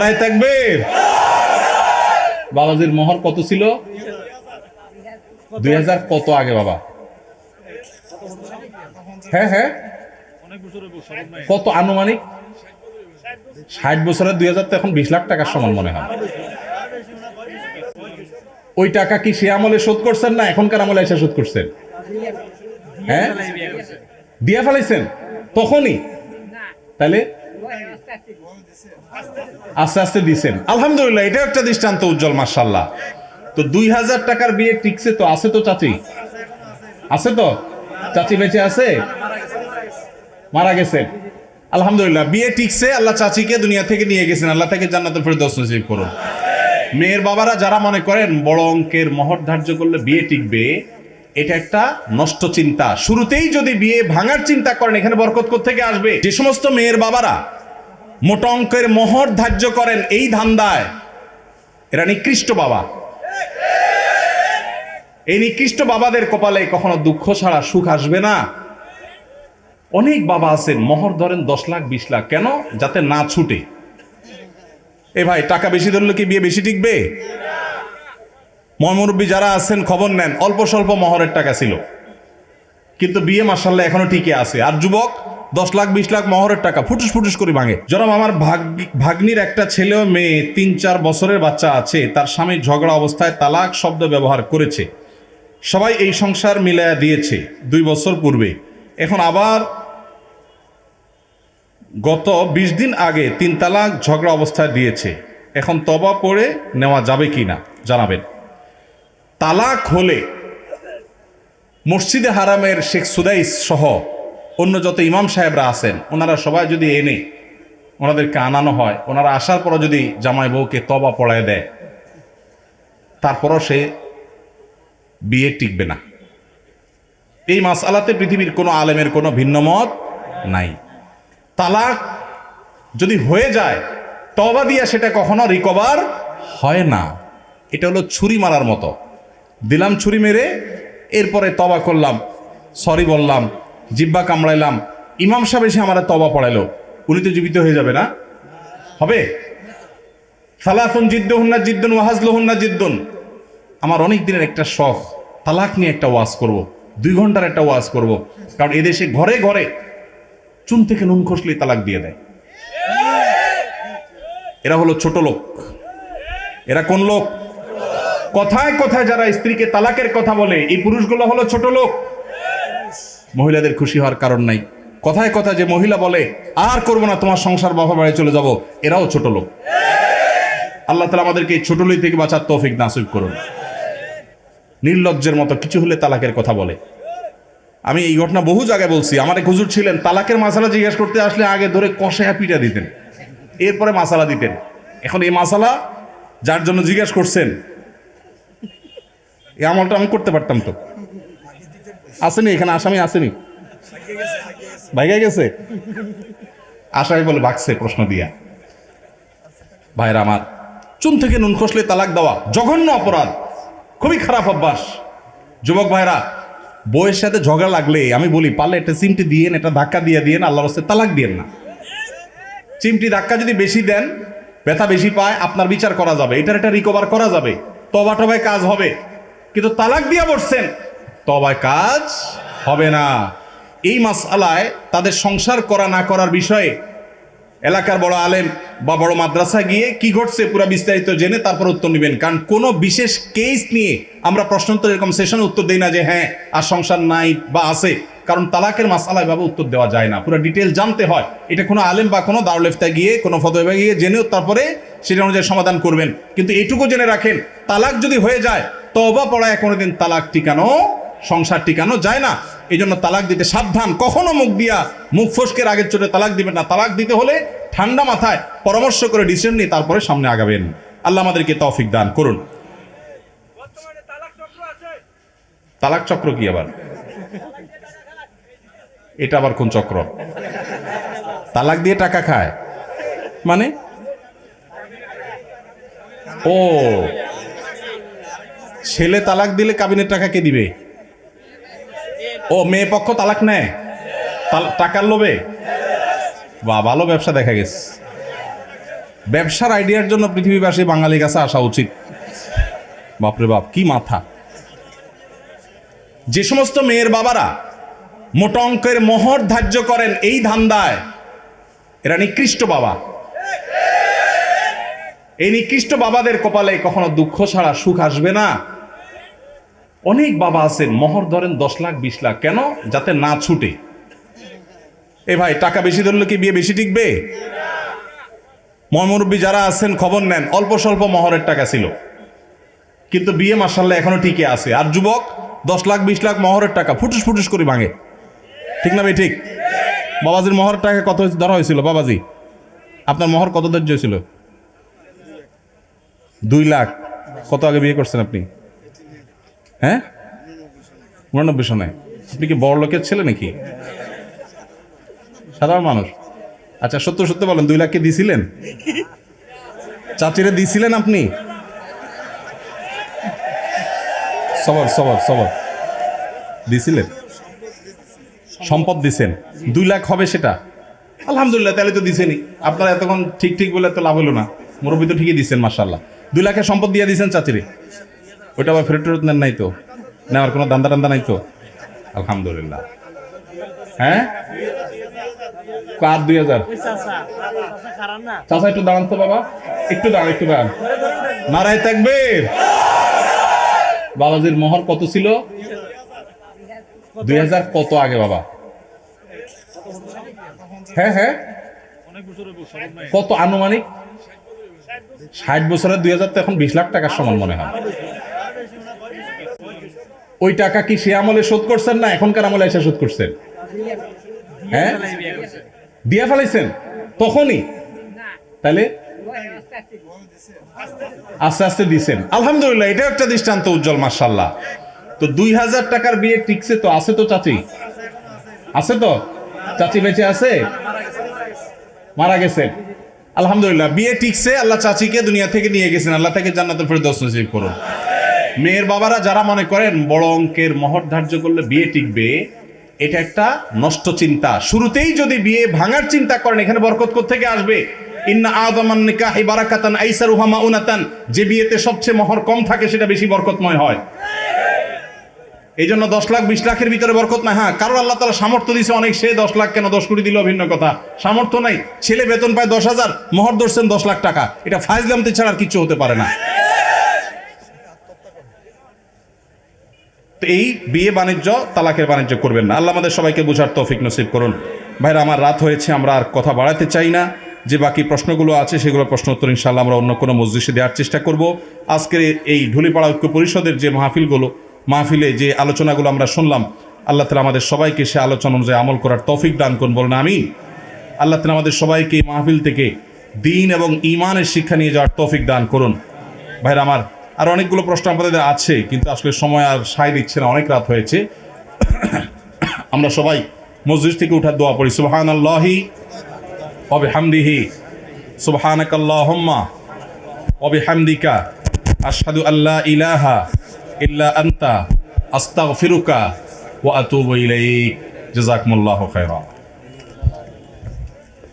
নারায় থাকবে। বাবাজির মোহর কত ছিল? দুই হাজার কত আগে, বাবা? হ্যাঁ হ্যাঁ। কত আনুমানিক? ষাট বছরের দুই হাজার তো এখন বিশ লাখ টাকার সমান মনে হয়। ওই টাকা কি সে আমলে শোধ করছেন না এখনকার আমলে এসে শোধ করছেন? হ্যাঁ? দিয়া ফেলাইছেন? তখনই? তাহলে আস্তে আস্তে দিছেন। আলহামদুলিল্লাহ, এটাও একটা দৃষ্টান্ত উজ্জ্বল মার্শাল্লাহ তো দুই হাজার টাকার বিয়ে টিকছে তো, আছে তো চাচি? আছে তো? চাচি বেঁচে আছে? মারা গেছেন। আলহামদুলিল্লাহ, বিয়ে টিকছে, আল্লাহ চাচিকে দুনিয়া থেকে নিয়ে গেছেন, আল্লাহ থেকে জান্নাতুল ফেরদৌস নসিব করুন। মেয়ের বাবারা যারা মনে করেন বড় অঙ্কের মহর ধার্য করলে বিয়ে টিকবে, এটা একটা নষ্ট চিন্তা। শুরুতেই যদি বিয়ে ভাঙার চিন্তা করেন, এখানে বরকত থেকে আসবে? যে সমস্ত মেয়ের বাবারা মোটা অঙ্কের মোহর ধার্য করেন এই ধান্দায়। এরা নিকৃষ্ট বাবা। এই নিকৃষ্ট বাবাদের কপালে কখনো দুঃখ ছাড়া সুখ আসবে না। অনেক বাবা আছেন, মোহর ধরেন দশ লাখ, বিশ লাখ, কেন? যাতে না ছুটে। এ ভাই, টাকা বেশি ধরলে কি বিয়ে বেশি টিকবে? ময়মুরব্বী যারা আছেন, খবর নেন, অল্প স্বল্প মহরের টাকা ছিল। কিন্তু বিয়ে মাসাল্লাহ এখনও টিকে আছে। আর যুবক দশ লাখ, বিশ লাখ মহরের টাকা ফুটুস ফুটুস করে ভাঙে। জনাব আমার ভাগ ভাগ্নির একটা ছেলে ও মেয়ে, তিন চার বছরের বাচ্চা আছে, তার স্বামী ঝগড়া অবস্থায় তালাক শব্দ ব্যবহার করেছে। সবাই এই সংসার মিলায়া দিয়েছে দুই বছর পূর্বে। এখন আবার গত বিশ দিন আগে তিন তালাক ঝগড়া অবস্থায় দিয়েছে। এখন তবা পড়ে নেওয়া যাবে কি না জানাবেন। তালাক হলে মসজিদে হারামের শেখ সুদাইস সহ অন্য যত ইমাম সাহেবরা আছেন, ওনারা সবাই যদি এনে ওনাদেরকে আনানো হয়, ওনারা আসার পরও যদি জামাই বউকে তবা পড়ায় দেয়, তারপরও সে বিয়ে টিকবে না। এই মাসালাতে পৃথিবীর কোনো আলেমের কোনো ভিন্ন মত নাই। তালাক যদি হয়ে যায় তবা দিয়া সেটা কখনো রিকভার হয় না। এটা হলো ছুরি মারার মতো। দিলাম ছুরি মেরে, এরপরে তবা করলাম সরি বললাম জিব্বা কামড়াইলাম। ইমাম সাহেব এসে আমার তবা পড়াইলো। উনি তো জীবিত হয়ে যাবে না? হবে? সালাফুন জিদ্দুহুন্না জিদ্দুন ওয়াহাজলুহুন্না জিদ্দুন। আমার অনেক দিনের একটা শখ, তালাক নিয়ে একটা ওয়াজ করব। দুই ঘণ্টার একটা ওয়াজ করব। কারণ এদেশে ঘরে ঘরে চুন থেকে নুন খসলেই তালাক দিয়ে দেয়। এরা হলো ছোট লোক। এরা কোন লোক? কথায় কথায় যারা স্ত্রীকে তালাকের কথা বলে, এই পুরুষগুলো হলো ছোট লোক। মহিলাদের খুশি হওয়ার কারণ নাই। কথায় কথা যে মহিলা বলে, আর করব না, তোমার সংসার বাবা বাড়ি চলে যাব, এরাও ছোট লোক। আল্লাহ তালা আমাদেরকে এই ছোট লোক থেকে বাঁচার তৌফিক নাসিব করুন। নির্লজ্জের মতো কিছু হলে তালাকের কথা বলে। আমি এই ঘটনা বহু জায়গায় বলছি। আমার এক হুজুর ছিলেন, তালাকের মাসালা জিজ্ঞেস করতে আসলে আগে ধরে কষে পিটা দিতেন। এরপরে মাসালা দিতেন। এখন এই মাসালা যার জন্য জিজ্ঞেস করছেন, এই আমলটা আমি করতে পারতাম তো। আসেনি, এখানে আসামি আসেনি। ভাইগা গেছে? আসামি বলে ভাগছে প্রশ্ন দিয়া। ভাইরা আমার, চুন থেকে নুন খসলে তালাক দেওয়া জঘন্য অপরাধ। খুবই খারাপ অভ্যাস। যুবক ভাইরা বইয়ের সাথে ঝগড়া লাগলে, আমি বলি, পারলে একটা চিমটি দিয়েন, একটা ধাক্কা দিয়ে দিয়েন, আল্লাহর হস্তে তালাক দিয়েন না। চিমটি ধাক্কা যদি বেশি দেন, ব্যথা বেশি পায়, আপনার বিচার করা যাবে। এটার একটা রিকভার করা যাবে। তবা টবায় কাজ হবে। কিন্তু তালাক দিয়া বসছেন। তবায় কাজ হবে না। এই মাসালায় তাদের সংসার করা না করার বিষয়ে এলাকার বড় আলেম বা বড় মাদ্রাসা গিয়ে কি ঘটছে পুরো বিস্তারিত জেনে তারপর উত্তর নেবেন। কারণ কোনো বিশেষ কেস নিয়ে আমরা প্রশ্নোত্তর এরকম সেশন উত্তর দেই না যে হ্যাঁ আর সংসার নাই বা আছে। কারণ তালাকের মাসালা এভাবে উত্তর দেওয়া যায় না। পুরো ডিটেল জানতে হয়। এটা কোনো আলেম বা কোনো দারুলেফতায় গিয়ে, কোনো ফতোয়া গিয়ে জেনেও তারপরে সেটা অনুযায়ী সমাধান করবেন। কিন্তু এটুকু জেনে রাখেন, তালাক যদি হয়ে যায় তবা পড়ায় কোনোদিন তালাক টিকানো সংসার টিকানো যায় না। এই জন্য তালাক দিতে সাবধান। কখনো মুখ দিয়া মুখ ফসকের আগের চোটে তালাক দিবেন না। তালাক দিতে হলে ঠান্ডা মাথায় পরামর্শ করে ডিসিশন নিয়ে তারপরে সামনে আগাবেন। আল্লাহ আমাদেরকে তৌফিক দান করুন। তালাক চক্র কি আবার? এটা আবার কোন চক্র? তালাক দিয়ে টাকা খায়। মানে? ও। ছেলে তালাক দিলে কাবিনের টাকা কে দিবে? ও, মেয়ে পক্ষ তালাক নেয়? টাকার লোভে? বা ভালো ব্যবসা দেখা গেছে। ব্যবসার আইডিয়ার জন্য পৃথিবীবাসী বাঙালির কাছে আসা উচিত। বাপরে বাপ, কি মাথা। যে সমস্ত মেয়ের বাবারা মোটা অঙ্কের মোহর ধার্য করেন এই ধান্দায়, এরা নিকৃষ্ট বাবা। এই নিকৃষ্ট বাবাদের কপালে কখনো দুঃখ ছাড়া সুখ আসবে না। অনেক বাবা আছেন, মোহর ধরেন দশ লাখ, বিশ লাখ। কেন? যাতে না ছুটে। এ ভাই, টাকা বেশি ধরলে কি বিয়ে বেশি টিকবে? ময়মুরব্বী যারা আছেন, খবর নেন, অল্প স্বল্প মহরের টাকা ছিল। কিন্তু বিয়ে মার্শাল্লাহ এখনও টিকে আছে। আর যুবক, দশ লাখ, বিশ লাখ মহরের টাকা, ফুটুস ফুটুস করে ভাঙে। ঠিক না ভাই, ঠিক? বাবাজির মহরের টাকা কত ধরা হয়েছিল, বাবাজি? আপনার মহর কত ধৈর্য হয়েছিল? দুই লাখ। কত আগে বিয়ে করছেন আপনি? হ্যাঁ? উনানব্বই সনে। আপনি কি বড় লোকের ছেলে নাকি? সাধারণ মানুষ। আচ্ছা সত্য সত্য বলেন, দুই লাখকে দিছিলেন? চাচিরে দিছিলেন আপনি? সবর সবর সবর। দিছিলেন? সম্পদ দিছেন। দুই লাখ হবে সেটা? আলহামদুলিল্লাহ, তাহলে তো দিছেনি আপনারা এতক্ষণ ঠিক ঠিক বলে তো লাভ হলো না। মুরব্বী তো ঠিকই দিচ্ছেন মার্শাল্লাহ দুই লাখের সম্পদ দিয়ে দিয়েছেন চাচিরে। ওইটা আবার ফেরত টেরত নেন নাই তো? নেওয়ার কোনো দান্দা টান্দা নাই তো? আলহামদুলিল্লাহ। হ্যাঁ? কার দুই হাজার? চাচা। একটু দাঁড়ান তো বাবা। একটু দাঁড়ান একটু দাঁড়ান। নারায় থাকবে বাবাজির মোহর কত ছিল? দুই হাজার কত আগে বাবা? হ্যাঁ হ্যাঁ। কত আনুমানিক? ষাট বছরের দুই হাজার তো এখন বিশ লাখ টাকার সমান মনে হয়। ওই টাকা কি সে আমলে শোধ করছেন না এখনকার আমলে এসে শোধ করছেন? হ্যাঁ? দিয়া ফেলাইছেন? তখনই? তাহলে? আস্তে আস্তে দিছেন। আলহামদুলিল্লাহ এটা একটা দৃষ্টান্ত উজ্জ্বল মার্শাল্লাহ তো দুই হাজার টাকার বিয়ে টিকছে তো, আছে তো চাচি? আছে তো? চাচি বেঁচে আছে? মারা গেছেন আলহামদুলিল্লাহ, বিয়ে টিকছে, আল্লাহ চাচিকে দুনিয়া থেকে নিয়ে গেছেন, আল্লাহ থেকে জান্নাতুল ফেরদৌস নসিব করুন। মেয়ের বাবারা যারা মনে করেন বড় অঙ্কের মহর ধার্য করলে বিয়ে টিকবে, এটা একটা নষ্ট চিন্তা। শুরুতেই যদি বিয়ে ভাঙার চিন্তা করেন, এখানে বরকত থেকে আসবে? ইন্না আদমান নিকাহি বারাকাতান আইসারুহা মাউনাতান। যে বিয়েতে সবচেয়ে মহর কম থাকে, সেটা বেশি বরকতময় হয়। এই জন্য দশ লাখ, বিশ লাখের ভিতরে বরকত না হ্যাঁ কারণ আল্লাহ তালা সামর্থ্য দিছে অনেক, সে দশ লাখ কেন দশ কোটি দিল ভিন্ন কথা। সামর্থ্য নাই। ছেলে বেতন পায় দশ হাজার, মহর ধরছেন দশ লাখ টাকা। এটা ফাইজলামতে ছাড়া আর কিচ্ছু হতে পারে না। তো এই বিয়ে বাণিজ্য, তালাকের বাণিজ্য করবেন না। আল্লাহ আমাদের সবাইকে বোঝার তৌফিক নসিব করুন। ভাইরা, আমার রাত হয়েছে, আমরা আর কথা বাড়াতে চাই না। যে বাকি প্রশ্নগুলো আছে সেগুলো প্রশ্ন উত্তর ইনশাল্লাহ আমরা অন্য কোনো মসজিদে দেওয়ার চেষ্টা করব। আজকের এই ঢুলিপাড়া ঐক্য পরিষদের যে মাহফিলগুলো, মাহফিলে যে আলোচনাগুলো আমরা শুনলাম, আল্লাহ তালা আমাদের সবাইকে সে আলোচনা অনুযায়ী আমল করার তৌফিক দান করুন, বলুন আমি আল্লাহ তালা আমাদের সবাইকে এই মাহফিল থেকে দিন এবং ইমানের শিক্ষা নিয়ে যাওয়ার তৌফিক দান করুন। ভাইরা, আমার আর অনেকগুলো প্রশ্ন আমাদের আছে, কিন্তু আসলে সময় আর সাই দিচ্ছে না, অনেক রাত হয়েছে। আমরা সবাই মসজিদ থেকে উঠার দোয়া পড়ি সুবহান আল্লাহি অবে হামদিহি সুবাহানাক আল্লাহম্মা অবে হামদিকা আশহাদু আল্লাহ ইলাহা ইল্লা আন্তা, আস্তাগফিরুকা ওয়া আতুবু ইলাইক। জাযাকুমুল্লাহু খাইরা